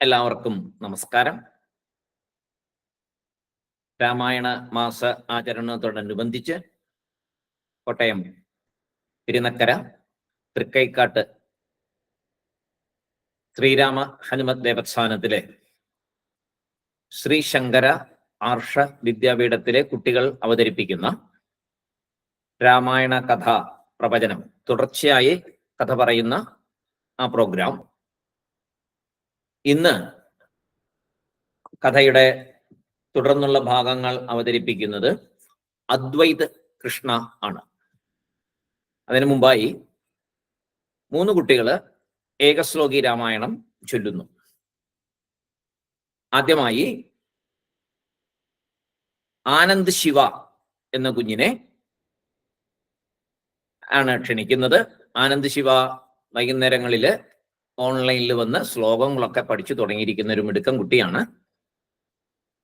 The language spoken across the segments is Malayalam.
എല്ലാവർക്കും നമസ്കാരം. രാമായണ മാസ ആചരണത്തോടനുബന്ധിച്ച് കോട്ടയം തിരുനക്കര തൃക്കൈക്കാട്ട് ശ്രീരാമ ഹനുമത് ദേവസ്ഥാനത്തിലെ ശ്രീശങ്കര ആർഷ വിദ്യാപീഠത്തിലെ കുട്ടികൾ അവതരിപ്പിക്കുന്ന രാമായണ കഥ പ്രവചനം തുടർച്ചയായി കഥ പറയുന്ന ആ പ്രോഗ്രാം ഇന്ന് കഥയുടെ തുടർന്നുള്ള ഭാഗങ്ങൾ അവതരിപ്പിക്കുന്നത് അദ്വൈത് കൃഷ്ണ ആണ്. അതിനു മുമ്പായി മൂന്ന് കുട്ടികൾ ഏകശ്ലോകി രാമായണം ചൊല്ലുന്നു. ആദ്യമായി ആനന്ദ് ശിവ എന്ന കുഞ്ഞിനെ ആണ് ക്ഷണിക്കുന്നത്. ആനന്ദ് ശിവ വൈകുന്നേരങ്ങളിൽ ഓൺലൈനിൽ വന്ന് ശ്ലോകങ്ങളൊക്കെ പഠിച്ചു തുടങ്ങിയിരിക്കുന്ന ഒരു മിടുക്കം കുട്ടിയാണ്.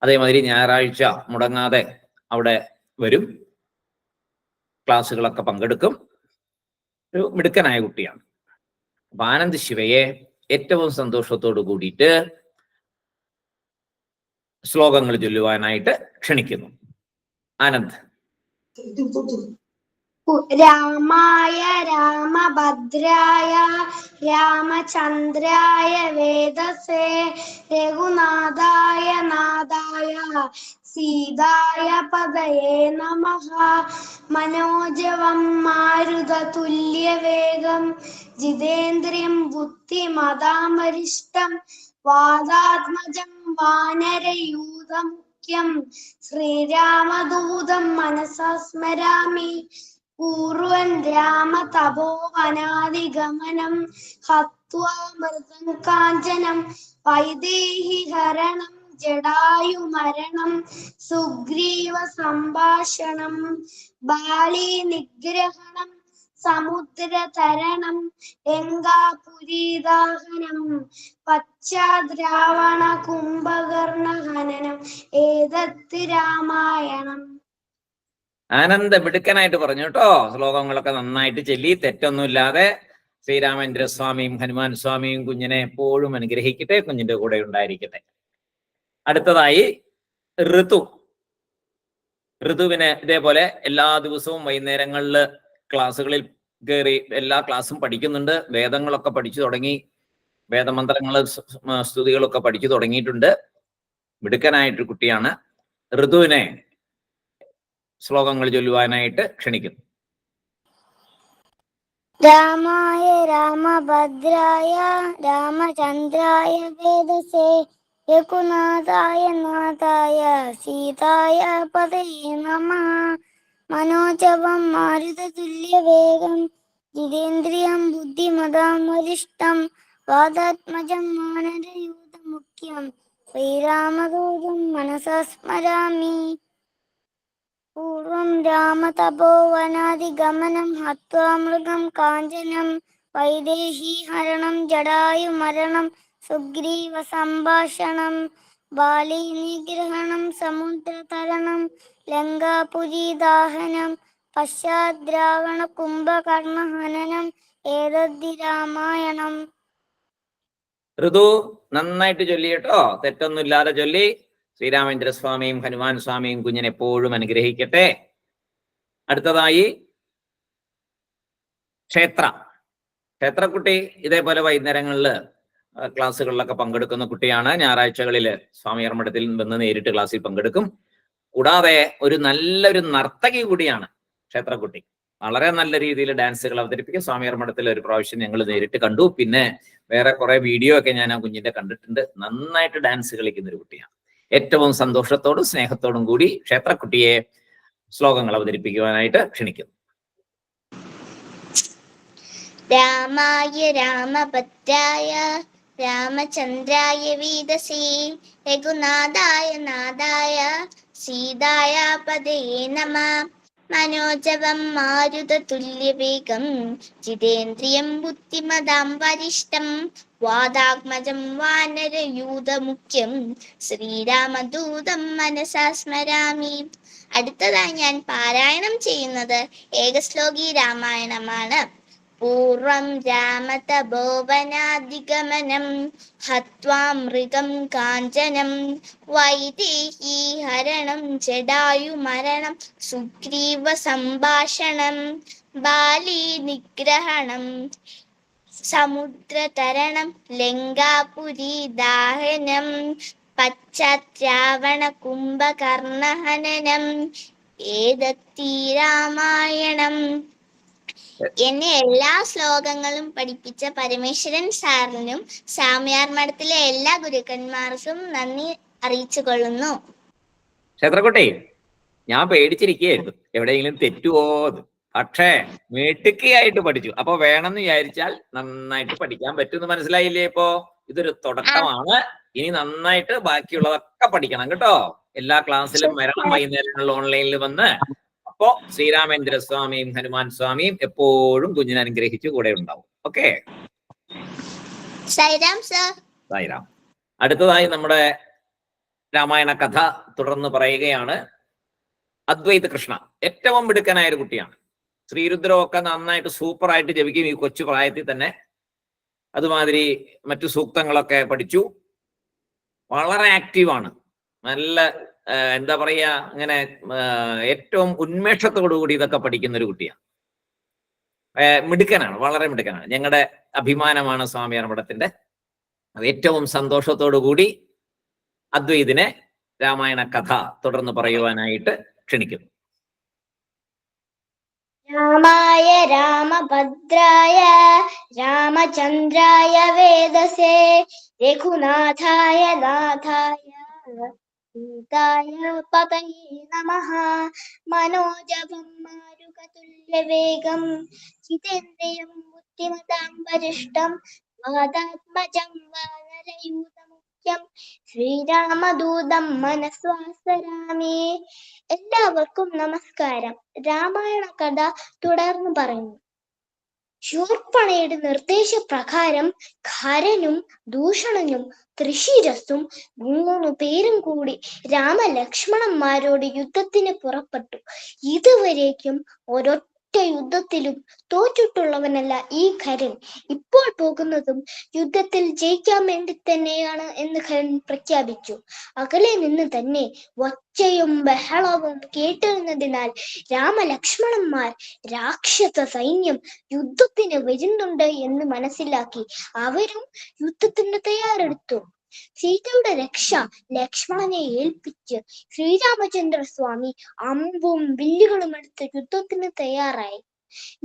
അതേമാതിരി ഞായറാഴ്ച മുടങ്ങാതെ അവിടെ വരും. ക്ലാസ്സുകളൊക്കെ പങ്കെടുക്കും. ഒരു മിടുക്കനായ കുട്ടിയാണ്. ആനന്ദ് ശിവയെ ഏറ്റവും സന്തോഷത്തോടു കൂടിയിട്ട് ശ്ലോകങ്ങൾ ചൊല്ലുവാനായിട്ട് ക്ഷണിക്കുന്നു. ആനന്ദ്. രാമായ രാമഭദ്രായ രാമചന്ദ്രായ വേദസേ രഘുനാഥായ നാഥായ സീതായ പദയേ നമ മനോജവം മാരുതതുല്യവേഗം ജിതേന്ദ്രിയം ബുദ്ധിമതാമരിഷ്ടം വാദാത്മജം വാനരയൂതമുഖ്യം ശ്രീരാമദൂതം മനസാ സ്മരാമി പൂർവൻ രാമ തപോവനാദിഗമനം ഹത്വാമൃതം കാഞ്ചനം വൈദേഹി ഹരണം ജടായുമരണം സുഗ്രീവ സംഭാഷണം ബാലി നിഗ്രഹണം സമുദ്രതരണം ലങ്കാപുരീദാഹനം പശ്ചാദ്രാവണ കുംഭകർണ ഹനനം ഏതത്ത് രാമായണം ആനന്ദ മിടുക്കനായിട്ട് പറഞ്ഞു കേട്ടോ. ശ്ലോകങ്ങളൊക്കെ നന്നായിട്ട് ചൊല്ലി തെറ്റൊന്നുമില്ലാതെ ശ്രീരാമേന്ദ്ര സ്വാമിയും ഹനുമാൻ സ്വാമിയും കുഞ്ഞിനെ എപ്പോഴും അനുഗ്രഹിക്കട്ടെ കുഞ്ഞിന്റെ കൂടെ ഉണ്ടായിരിക്കട്ടെ. അടുത്തതായി ഋതു. ഋതുവിനെ ഇതേപോലെ എല്ലാ ദിവസവും വൈകുന്നേരങ്ങളിൽ ക്ലാസ്സുകളിൽ കയറി എല്ലാ ക്ലാസ്സും പഠിക്കുന്നുണ്ട്. വേദങ്ങളൊക്കെ പഠിച്ചു തുടങ്ങി. വേദമന്ത്രങ്ങൾ സ്തുതികളൊക്കെ പഠിച്ചു തുടങ്ങിയിട്ടുണ്ട്. മിടുക്കനായിട്ടൊരു കുട്ടിയാണ്. ഋതുവിനെ ശ്ലോകങ്ങൾ ചൊല്ലുവാനായിട്ട് ക്ഷണിക്കുന്നു. രാമായ രാമഭദ്രായ രാമചന്ദ്രായ വേദസേ നാഥായ സീതായ പദയേ നമ മനോജവം മാരുതതുല്യവേഗം ജിതേന്ദ്രിയം ബുദ്ധിമതാം വരിഷ്ടം വാദാത്മജം മാനരയൂതമുഖ്യം ശ്രീരാമദൂതം മനസാ സ്മരാമി പൂർവം രാമതപോവനാദിഗമനം ഹത്വാമൃഗം കാഞ്ചനം വൈദേഹി ഹരണം ജടായുമരണം സുഗ്രീവ സംഭാഷണം ബാലി നിഗ്രഹണം സമുദ്രതരണം ലങ്കാപുരീദാഹനം പശ്ചാദ്രാവണ കുംഭകർണ ഹനനം ഏതദ്ധി രാമായണം ഋതു നന്നായിട്ട് ചൊല്ലി കേട്ടോ തെറ്റൊന്നുമില്ലാതെ ചൊല്ലി. ശ്രീരാമേന്ദ്ര സ്വാമിയും ഹനുമാൻ സ്വാമിയും കുഞ്ഞിനെ എപ്പോഴും അനുഗ്രഹിക്കട്ടെ. അടുത്തതായി ക്ഷേത്ര. ക്ഷേത്രക്കുട്ടി ഇതേപോലെ വൈകുന്നേരങ്ങളിൽ ക്ലാസ്സുകളിലൊക്കെ പങ്കെടുക്കുന്ന കുട്ടിയാണ്. ഞായറാഴ്ചകളിൽ സ്വാമി അർമ്മടത്തിൽ വന്ന് നേരിട്ട് ക്ലാസ്സിൽ പങ്കെടുക്കും. കൂടാതെ ഒരു നല്ലൊരു നർത്തകി കൂടിയാണ് ക്ഷേത്രക്കുട്ടി. വളരെ നല്ല രീതിയിൽ ഡാൻസുകൾ അവതരിപ്പിക്കും. സ്വാമി അർമ്മടത്തിൽ ഒരു പ്രാവശ്യം ഞങ്ങൾ നേരിട്ട് കണ്ടു. പിന്നെ വേറെ കുറെ വീഡിയോ ഒക്കെ ഞാൻ ആ കുഞ്ഞിന്റെ കണ്ടിട്ടുണ്ട്. നന്നായിട്ട് ഡാൻസ് കളിക്കുന്ന ഒരു കുട്ടിയാണ്. ഏറ്റവും സന്തോഷത്തോടും സ്നേഹത്തോടും കൂടി ക്ഷേത്രക്കുട്ടിയെ ശ്ലോകങ്ങൾ അവതരിപ്പിക്കുവാനായിട്ട് ക്ഷണിക്കുന്നു. രാമായ രാമഭദ്രായ രാമചന്ദ്രായ വീതസേ രഘുനാഥായ നാഥായ സീതായ പദേ നമ. മനോജവം മാരുതതുല്യവേഗം ജിതേന്ദ്രിയം ബുദ്ധിമതാം വരിഷ്ടം വാദാത്മജം വാനരയൂതമുഖ്യം ശ്രീരാമദൂതം മനസാ സ്മരാമി. അടുത്തതായി ഞാൻ പാരായണം ചെയ്യുന്നത് ഏകശ്ലോകി രാമായണമാണ്. പൂർവം രാമത ഭോവനാധിഗമനം മൃഗം കാഞ്ചനം വൈദേഹി ഹരണം ജടായുമരണം സുഗ്രീവ സംഭാഷണം ബാലി നിഗ്രഹണം സമുദ്രതരണം ലങ്കാപുരി ദാഹനം പശ്ചാത്രാവണ കുംഭകർണഹനനം ഏതത്തി രാമായണം എന്നെ എല്ലാ ശ്ലോകങ്ങളും പഠിപ്പിച്ച പരമേശ്വരൻ സാറിനും സാമ്യാർ മഠത്തിലെ എല്ലാ ഗുരുക്കന്മാർക്കും നന്ദി അറിയിച്ചു കൊള്ളുന്നു ക്ഷേത്രക്കുട്ടി ഞാൻ പേടിച്ചിരിക്കുകയായിരുന്നു. എവിടെയെങ്കിലും തെറ്റുവോ. പക്ഷേ മിടുക്കിയായിട്ട് പഠിച്ചു. അപ്പൊ വേണമെന്ന് വിചാരിച്ചാൽ നന്നായിട്ട് പഠിക്കാൻ പറ്റുമെന്ന് മനസ്സിലായില്ലേ ഇപ്പോ? ഇതൊരു തുടക്കമാണ്. ഇനി നന്നായിട്ട് ബാക്കിയുള്ളതൊക്കെ പഠിക്കണം കേട്ടോ. എല്ലാ ക്ലാസ്സിലും വരണം വൈകുന്നേരങ്ങളിൽ ഓൺലൈനിൽ വന്ന് അപ്പോ ശ്രീരാമേന്ദ്ര സ്വാമിയും ഹനുമാൻ സ്വാമിയും എപ്പോഴും കുഞ്ഞിനെ അനുഗ്രഹിച്ചു കൂടെ ഉണ്ടാവും. ഓക്കെ? സായിരാം അടുത്തതായി നമ്മുടെ രാമായണ കഥ തുടർന്ന് പറയുകയാണ് അദ്വൈത കൃഷ്ണ. ഏറ്റവും മിടുക്കനായ ഒരു കുട്ടിയാണ്. ശ്രീരുദ്രമൊക്കെ നന്നായിട്ട് സൂപ്പർ ആയിട്ട് ജപിക്കും ഈ കൊച്ചു പ്രായത്തിൽ തന്നെ. അതുമാതിരി മറ്റു സൂക്തങ്ങളൊക്കെ പഠിച്ചു. വളരെ ആക്റ്റീവാണ് നല്ല എന്താ പറയാ അങ്ങനെ ഏറ്റവും ഉന്മേഷത്തോടു കൂടി ഇതൊക്കെ പഠിക്കുന്ന ഒരു കുട്ടിയാണ് മിടുക്കനാണ് വളരെ മിടുക്കനാണ്. ഞങ്ങളുടെ അഭിമാനമാണ് സ്വാമി മഠത്തിന്റെ ഏറ്റവും സന്തോഷത്തോടു കൂടി അദ്വൈതിനെ രാമായണ കഥ തുടർന്ന് പറയുവാനായിട്ട് ക്ഷണിക്കുന്നു. രാമായ രാമഭദ്രായ രാമചന്ദ്രായ വേദസേ രഘുനാഥായ നാഥായ. പതയേ നമഃ മനോജവം മാരുകതുല്യവേഗം ജിതേന്ദ്രിയം ബുദ്ധിമതാം വരിഷ്ടം. വാദാത്മജം വാനരയൂതമുഖ്യം. ശ്രീരാമദൂതം മനസ്വാസരാമേ. എല്ലാവർക്കും നമസ്കാരം. രാമായണ കഥ തുടർന്ന് പറയുന്നു. ശൂർപ്പണയുടെ നിർദ്ദേശപ്രകാരം ഖരനും ദൂഷണനും തൃശിരസും മൂന്നു പേരും കൂടി രാമലക്ഷ്മണന്മാരോട് യുദ്ധത്തിന് പുറപ്പെട്ടു. ഇതുവരേക്കും ഒരൊറ്റ യുദ്ധത്തിലും തോറ്റിട്ടുള്ളവനല്ല ഈ ഖരൻ. ഇപ്പോൾ പോകുന്നതും യുദ്ധത്തിൽ ജയിക്കാൻ വേണ്ടി തന്നെയാണ് എന്ന് ഖരൻ പ്രഖ്യാപിച്ചു. അകലെ നിന്ന് തന്നെ ഒച്ചയും ബഹളവും കേട്ടിരുന്നതിനാൽ രാമലക്ഷ്മണന്മാർ രാക്ഷസ സൈന്യം യുദ്ധത്തിന് വരുന്നുണ്ട് എന്ന് മനസ്സിലാക്കി അവരും യുദ്ധത്തിന് തയ്യാറെടുത്തു. സീതയുടെ രക്ഷ ലക്ഷ്മണനെ ഏൽപ്പിച്ച് ശ്രീരാമചന്ദ്ര സ്വാമി അമ്പും വില്ലുകളും എടുത്ത് യുദ്ധത്തിന് തയ്യാറായി.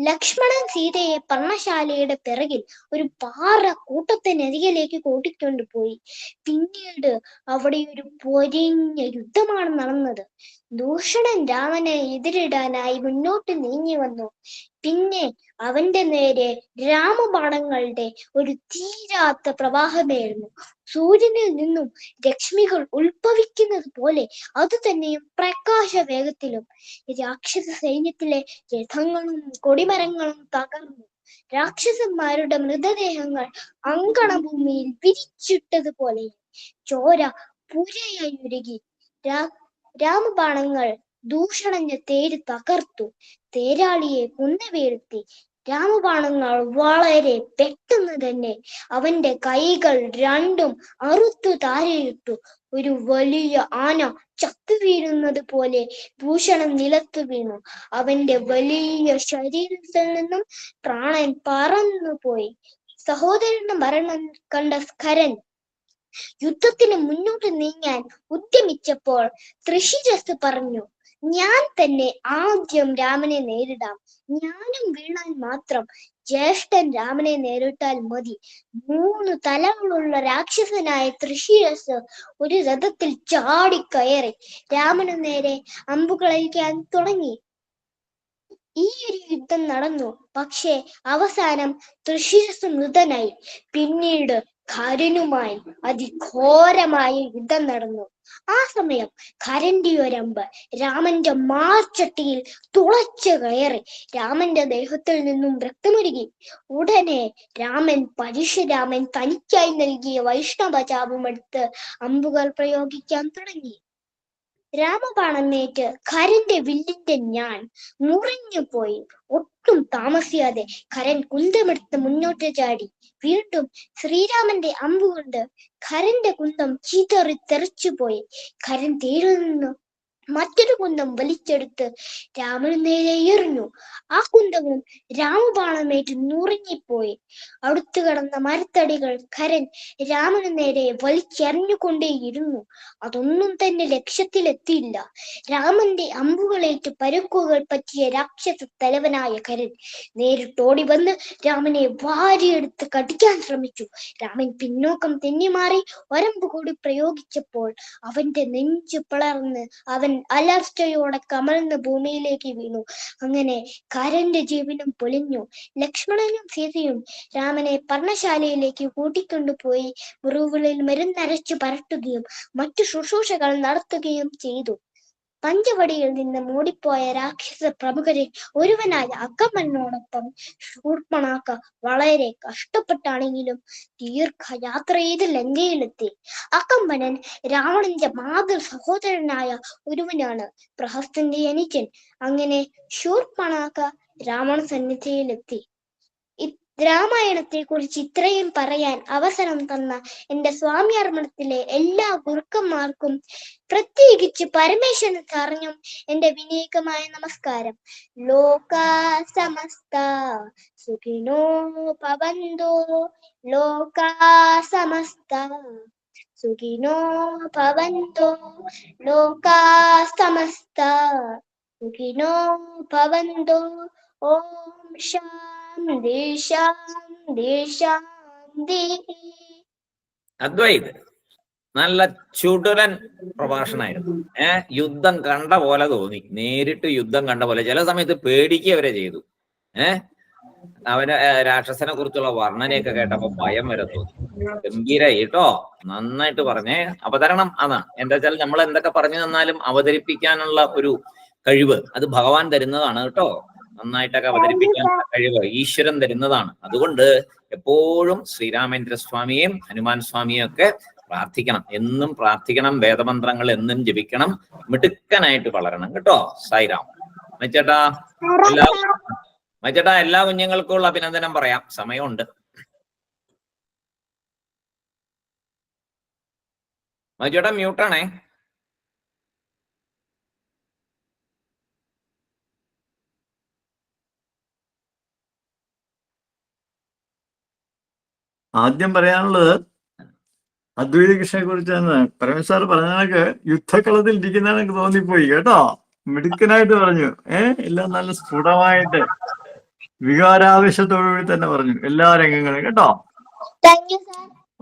ലക്ഷ്മണൻ സീതയെ പർണശാലയുടെ പിറകിൽ ഒരു പാറ കൂട്ടത്തിനരികിലേക്ക് കൂട്ടിക്കൊണ്ടുപോയി പിന്നീട് അവിടെ ഒരു പൊരിഞ്ഞ യുദ്ധമാണ് നടന്നത്. ദൂഷണൻ രാമനെ എതിരിടാനായി മുന്നോട്ട് നീങ്ങി വന്നു. പിന്നെ അവന്റെ നേരെ രാമബാണങ്ങളുടെ ഒരു തീരാത്ത പ്രവാഹമായിരുന്നു സൂര്യനിൽ നിന്നും ലക്ഷ്മികൾ ഉത്ഭവിക്കുന്നത് പോലെ അത് തന്നെയും പ്രകാശ വേഗത്തിലും രാക്ഷസ സൈന്യത്തിലെ രഥങ്ങളും കൊടിമരങ്ങളും തകർന്നു. രാക്ഷസന്മാരുടെ മൃതദേഹങ്ങൾ അങ്കണഭൂമിയിൽ വിരിച്ചിട്ടതുപോലെ ചോര പുരയായി ഉരുകി. രാമബാണങ്ങൾ ദൂഷണന്റെ തേര് തകർത്തു. തേരാളിയെ കുന്നു വീഴ്ത്തി. രാമബാണങ്ങൾ വളരെ പെട്ടെന്ന് തന്നെ അവന്റെ കൈകൾ രണ്ടും അറുത്തു താരയിട്ടു ഒരു വലിയ ആന ചത്തു വീഴുന്നത് പോലെ ഭൂഷണം നിലത്തു വീണു. അവന്റെ വലിയ ശരീരത്തിൽ നിന്നും പ്രാണൻ പറന്നു പോയി. സഹോദരന്റെ മരണം കണ്ട സ്കരൻ യുദ്ധത്തിന് മുന്നോട്ട് നീങ്ങാൻ ഉദ്യമിച്ചപ്പോൾ തൃശിരസ് പറഞ്ഞു ഞാൻ തന്നെ ആദ്യം രാമനെ നേരിടാം. ഞാനും വീണാൽ മാത്രം ജ്യേഷ്ഠൻ രാമനെ നേരിട്ടാൽ മതി. മൂന്ന് തലകളുള്ള രാക്ഷസനായ തൃശീരസ് ഒരു രഥത്തിൽ ചാടിക്കയറി രാമനു നേരെ അമ്പുകളയക്കാൻ തുടങ്ങി. ഈ ഒരു യുദ്ധം നടന്നു. പക്ഷേ അവസാനം തൃശീരസ് മൃതനായി. പിന്നീട് ഖരനുമായി അതിഘോരമായ യുദ്ധം നടന്നു. ആ സമയം ഖരന്റെ ഒരമ്പ് രാമന്റെ മാർച്ചട്ടിയിൽ തുളച്ചു കയറി. രാമന്റെ ദേഹത്തിൽ നിന്നും രക്തമൊരുകി ഉടനെ രാമൻ പരശുരാമൻ തനിക്കായി നൽകിയ വൈഷ്ണവ ചാപമെടുത്ത് അമ്പുകൾ പ്രയോഗിക്കാൻ തുടങ്ങി. രാമബാണമേറ്റ് കരന്റെ വില്ലിന്റെ ഞാൻ മുറിഞ്ഞു പോയി. ഒട്ടും താമസിയാതെ കരൻ കുന്തമെടുത്ത് മുന്നോട്ട് ചാടി. വീണ്ടും ശ്രീരാമന്റെ അമ്പുകൊണ്ട് ഖരന്റെ കുന്തം ചീതറി തെറിച്ചുപോയി. കരൻ തേരിൽ നിന്ന് മറ്റൊരു കുന്തം വലിച്ചെടുത്ത് രാമൻ നേരെ എറിഞ്ഞു. ആ കുന്തവും രാമബാണമേറ്റ് നുറുങ്ങിപ്പോയി. അടുത്തു കിടന്ന മരത്തടികൾ കരൻ രാമന് നേരെ വലിച്ചെറിഞ്ഞുകൊണ്ടേയിരുന്നു. അതൊന്നും തന്നെ ലക്ഷ്യത്തിലെത്തിയില്ല. രാമന്റെ അമ്പുകളേറ്റ് പരുക്കുകൾ പറ്റിയ രാക്ഷസ തലവനായ കരൻ നേരിട്ടോടി വന്ന് രാമനെ വാരിയെടുത്ത് കടിക്കാൻ ശ്രമിച്ചു. രാമൻ പിന്നോക്കം തെന്നിമാറി ഒരമ്പ് കൂടി പ്രയോഗിച്ചപ്പോൾ അവന്റെ നെഞ്ചു പിളർന്ന് അവൻ അലർച്ചയോടെ കമഴ്ന്ന് ഭൂമിയിലേക്ക് വീണു. അങ്ങനെ കരന്റെ ജീവനും പൊലിഞ്ഞു ലക്ഷ്മണനും സീതയും രാമനെ പർണശാലയിലേക്ക് കൂട്ടിക്കൊണ്ടുപോയി മുറിവുകളിൽ മരുന്നരച്ചു പരട്ടുകയും മറ്റു ശുശ്രൂഷകൾ നടത്തുകയും ചെയ്തു. പഞ്ചവടിയിൽ നിന്ന് മൂടിപ്പോയ രാക്ഷസ പ്രമുഖരിൽ ഒരുവനായ അക്കമ്മനോടൊപ്പം ശൂർപ്പണാക്ക വളരെ കഷ്ടപ്പെട്ടാണെങ്കിലും ദീർഘയാത്ര ചെയ്ത് ലങ്കയിലെത്തി. അക്കമ്മനൻ രാവണന്റെ മാതൃ സഹോദരനായ ഒരുവനാണ് പ്രഹസ്തന്റെ അനുജൻ. അങ്ങനെ ശൂർപ്പണാക്ക രാവണ സന്നിധിയിലെത്തി. രാമായണത്തെ കുറിച്ച് ഇത്രയും പറയാൻ അവസരം തന്ന എന്റെ സ്വാമിയർമ്മണത്തിലെ എല്ലാ ഗുരുക്കന്മാർക്കും പ്രത്യേകിച്ച് പരമേശ്വരൻ സാറിനും എന്റെ വിനീകമായ നമസ്കാരം. ലോക സമസ്ത സുഖിനോ പവന്തോ ലോക സമസ്ത സുഖിനോ പവന്തോ ലോക സമസ്ത സുഖിനോ പവന്തോ ഓം ശാന്തി അദ്വൈത് നല്ല ചുടുരൻ പ്രഭാഷണമായിരുന്നു. ഏ യുദ്ധം കണ്ട പോലെ തോന്നി. നേരിട്ട് യുദ്ധം കണ്ട പോലെ. ചില സമയത്ത് പേടിക്കുക വരെ ചെയ്തു. ഏ അവന് രാക്ഷസനെ കുറിച്ചുള്ള വർണനയൊക്കെ കേട്ടപ്പോ ഭയം വരെ തോന്നി. ഗംഭീരായി കേട്ടോ നന്നായിട്ട് പറഞ്ഞേ. അവതരണം അതാണ് എന്താ വെച്ചാൽ നമ്മൾ എന്തൊക്കെ പറഞ്ഞു തന്നാലും അവതരിപ്പിക്കാനുള്ള ഒരു കഴിവ് അത് ഭഗവാൻ തരുന്നതാണ് കേട്ടോ. നന്നായിട്ടൊക്കെ അവതരിപ്പിക്കാൻ കഴിവ് ഈശ്വരൻ തരുന്നതാണ്. അതുകൊണ്ട് എപ്പോഴും ശ്രീരാമേന്ദ്ര സ്വാമിയെയും ഹനുമാൻ സ്വാമിയെ ഒക്കെ പ്രാർത്ഥിക്കണം. എന്നും പ്രാർത്ഥിക്കണം വേദമന്ത്രങ്ങൾ എന്നും ജപിക്കണം മിടുക്കനായിട്ട് വളരണം. കേട്ടോ സായിരാം മച്ചേട്ടാ എല്ലാ മച്ചേട്ടാ എല്ലാ കുഞ്ഞുങ്ങൾക്കും ഉള്ള അഭിനന്ദനം പറയാം. സമയമുണ്ട്. മച്ചേട്ടാ മ്യൂട്ടാണേ ആദ്യം പറയാനുള്ളത് അദ്വൈത കൃഷ്ണനെ കുറിച്ചാണ് പരമേശ്വർ പറഞ്ഞ കണക്ക് യുദ്ധക്കളത്തിൽ ഇരിക്കുന്നതാണ് എനിക്ക് തോന്നിപ്പോയി. കേട്ടോ? മിടുക്കനായിട്ട് പറഞ്ഞു. ഏഹ് എല്ലാം നല്ല സ്ഫുടമായിട്ട് വികാരാവേശത്തോടുകൂടി തന്നെ പറഞ്ഞു. എല്ലാ രംഗങ്ങളും. കേട്ടോ?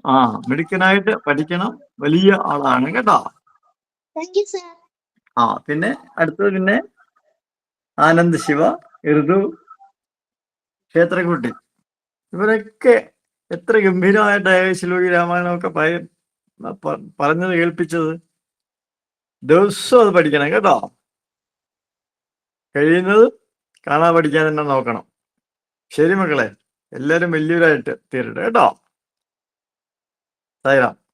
ആ മിടുക്കനായിട്ട് പഠിക്കണം. വലിയ ആളാണ്. കേട്ടോ? ആ പിന്നെ അടുത്തത് പിന്നെ ആനന്ദ് ശിവ ഋതു ക്ഷേത്രക്കുട്ടി ഇവരൊക്കെ എത്ര ഗംഭീരമായിട്ടായ ഡയവേഴ്സിലൂടെ രാമായണമൊക്കെ പയ- പറഞ്ഞത് കേൾപ്പിച്ചത്. ദിവസവും അത് പഠിക്കണം കേട്ടോ. കഴിയുന്നത് കാണാൻ പഠിക്കാൻ തന്നെ നോക്കണം. ശരി മക്കളെ എല്ലാവരും വലിയവരായിട്ട് തീരട്ടെ കേട്ടോ. സായിറാം.